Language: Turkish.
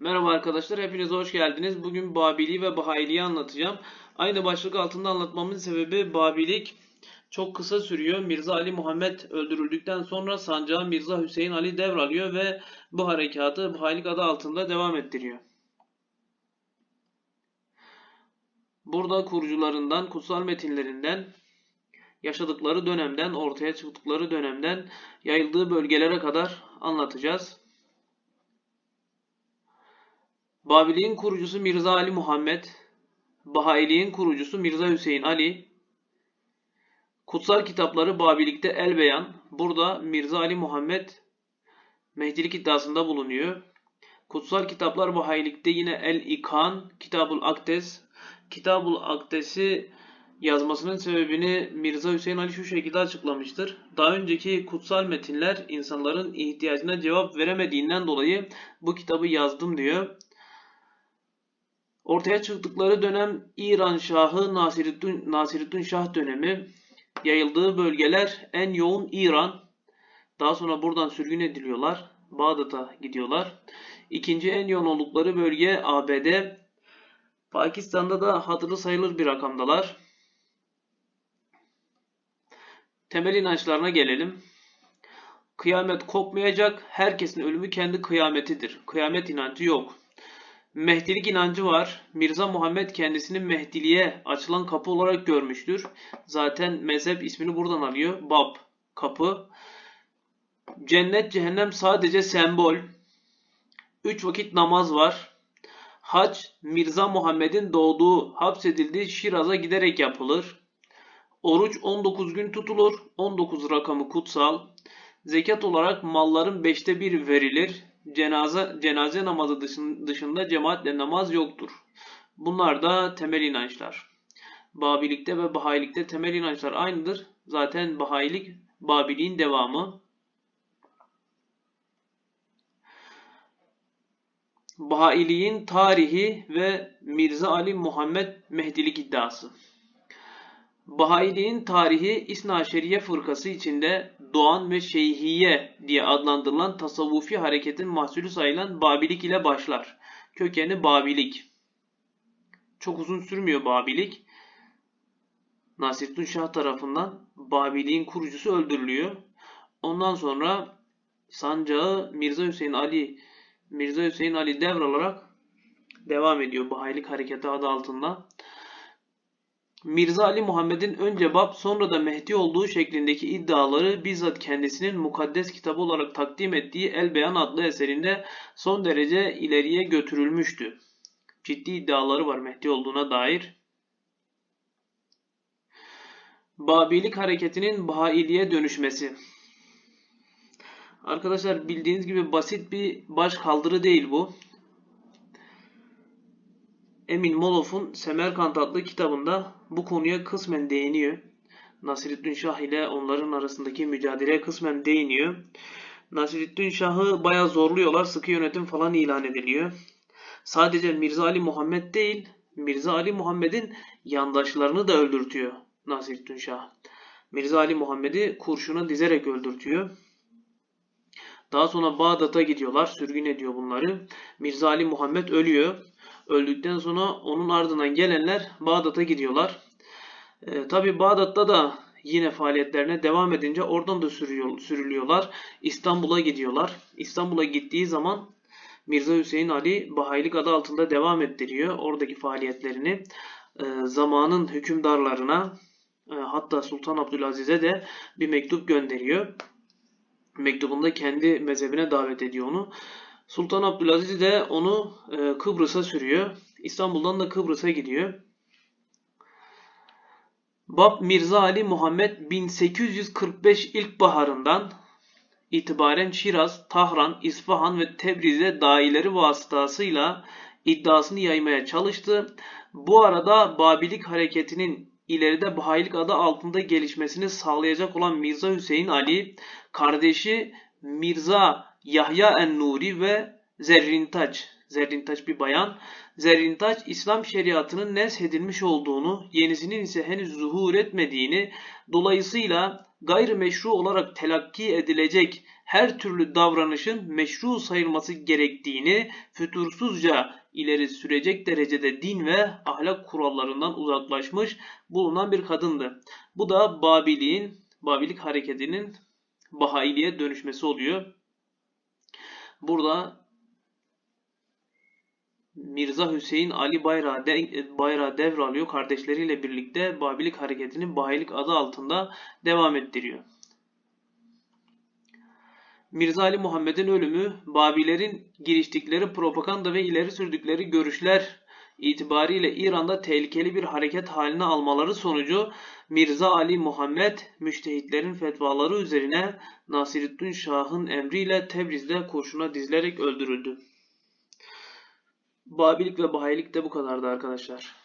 Merhaba arkadaşlar, hepiniz hoş geldiniz. Bugün Babiliği ve Bahayiliği anlatacağım. Aynı başlık altında anlatmamın sebebi Babilik çok kısa sürüyor. Mirza Ali Muhammed öldürüldükten sonra sancağı Mirza Hüseyin Ali devralıyor ve bu harekatı Bahayilik adı altında devam ettiriyor. Burada kurucularından, kutsal metinlerinden, yaşadıkları dönemden, ortaya çıktıkları dönemden, yayıldığı bölgelere kadar anlatacağız. Babiliğin kurucusu Mirza Ali Muhammed, Bahailiğin kurucusu Mirza Hüseyin Ali, kutsal kitapları Babilik'te el beyan, burada Mirza Ali Muhammed Mehdilik iddiasında bulunuyor. Kutsal kitaplar Bahayilik'te yine El İkan, Kitabul Akdes, Kitabul Akdes'i yazmasının sebebini Mirza Hüseyin Ali şu şekilde açıklamıştır. Daha önceki kutsal metinler insanların ihtiyacına cevap veremediğinden dolayı bu kitabı yazdım diyor. Ortaya çıktıkları dönem İran Şahı Nasiruddin, Nasiruddin Şah dönemi. Yayıldığı bölgeler en yoğun İran. Daha sonra buradan sürgün ediliyorlar. Bağdat'a gidiyorlar. İkinci en yoğun oldukları bölge ABD. Pakistan'da da hatırı sayılır bir rakamdalar. Temel inançlarına gelelim. Kıyamet kopmayacak. Herkesin ölümü kendi kıyametidir. Kıyamet inancı yok. Mehdilik inancı var. Mirza Muhammed kendisini Mehdiliğe açılan kapı olarak görmüştür. Zaten mezhep ismini buradan alıyor. Bab, kapı. Cennet, cehennem sadece sembol. Üç vakit namaz var. Hac, Mirza Muhammed'in doğduğu, hapsedildiği Şiraz'a giderek yapılır. Oruç 19 gün tutulur. 19 rakamı kutsal. Zekat olarak malların beşte bir verilir cenaze, cenaze namazı dışında cemaatle namaz yoktur. Bunlar da temel inançlar. Babilikte ve Bahayilikte temel inançlar aynıdır. Zaten Bahayilik Babiliğin devamı. Bahailiğin tarihi ve Mirza Ali Muhammed Mehdilik iddiası. Bahailiğin tarihi İsna Şeriye fırkası içinde Doğan ve Şeyhiye diye adlandırılan tasavvufi hareketin mahsulü sayılan Babilik ile başlar. Kökeni Babilik. Çok uzun sürmüyor Babilik. Nasrettin Şah tarafından Babiliğin kurucusu öldürülüyor. Ondan sonra sancağı Mirza Hüseyin Ali Mirza Hüseyin Ali devralarak devam ediyor Bahayilik hareketi adı altında. Mirza Ali Muhammed'in önce Bab sonra da Mehdi olduğu şeklindeki iddiaları bizzat kendisinin mukaddes kitabı olarak takdim ettiği El Beyan adlı eserinde son derece ileriye götürülmüştü. Ciddi iddiaları var Mehdi olduğuna dair. Babilik hareketinin Bahailiğe dönüşmesi. Arkadaşlar bildiğiniz gibi basit bir baş kaldırı değil bu. Emin Molof'un Semerkant adlı kitabında bu konuya kısmen değiniyor. Nasreddin Şah ile onların arasındaki mücadeleye kısmen değiniyor. Nasreddin Şah'ı bayağı zorluyorlar. Sıkı yönetim falan ilan ediliyor. Sadece Mirza Ali Muhammed değil, Mirza Ali Muhammed'in yandaşlarını da öldürtüyor Nasreddin Şah. Mirza Ali Muhammed'i kurşuna dizerek öldürtüyor. Daha sonra Bağdat'a gidiyorlar. Sürgün ediyor bunları. Mirza Ali Muhammed ölüyor. Öldükten sonra onun ardından gelenler Bağdat'a gidiyorlar. E, Tabi Bağdat'ta da yine faaliyetlerine devam edince oradan da sürüyor, sürülüyorlar. İstanbul'a gidiyorlar. İstanbul'a gittiği zaman Mirza Hüseyin Ali Bahayilik adı altında devam ettiriyor oradaki faaliyetlerini. E, zamanın hükümdarlarına e, hatta Sultan Abdülaziz'e de bir mektup gönderiyor. Mektubunda kendi mezhebine davet ediyor onu. Sultan Abdülaziz de onu e, Kıbrıs'a sürüyor. İstanbul'dan da Kıbrıs'a gidiyor. Bab Mirza Ali Muhammed 1845 ilkbaharından itibaren Şiraz, Tahran, İsfahan ve Tebriz'e dahileri vasıtasıyla iddiasını yaymaya çalıştı. Bu arada Babilik hareketinin ileride Bahayilik adı altında gelişmesini sağlayacak olan Mirza Hüseyin Ali, kardeşi Mirza Yahya en-Nuri ve Zerrintaç. Zerrintaç bir bayan. Zerrintaç İslam şeriatının neshedilmiş olduğunu, yenisinin ise henüz zuhur etmediğini, dolayısıyla gayrimeşru olarak telakki edilecek her türlü davranışın meşru sayılması gerektiğini fütursuzca ileri sürecek derecede din ve ahlak kurallarından uzaklaşmış bulunan bir kadındı. Bu da Babiliğin, Babilik hareketinin Bahailiğe dönüşmesi oluyor. Burada Mirza Hüseyin Ali Bayrağı, de, Bayrağı devralıyor. Kardeşleriyle birlikte Babilik hareketini Bahayilik adı altında devam ettiriyor. Mirza Ali Muhammed'in ölümü, Babilerin giriştikleri propaganda ve ileri sürdükleri görüşler itibariyle İran'da tehlikeli bir hareket haline almaları sonucu Mirza Ali Muhammed müştehitlerin fetvaları üzerine Nasiruddin Şah'ın emriyle Tebriz'de kurşuna dizilerek öldürüldü. Babilik ve Bahayilik de bu kadardı arkadaşlar.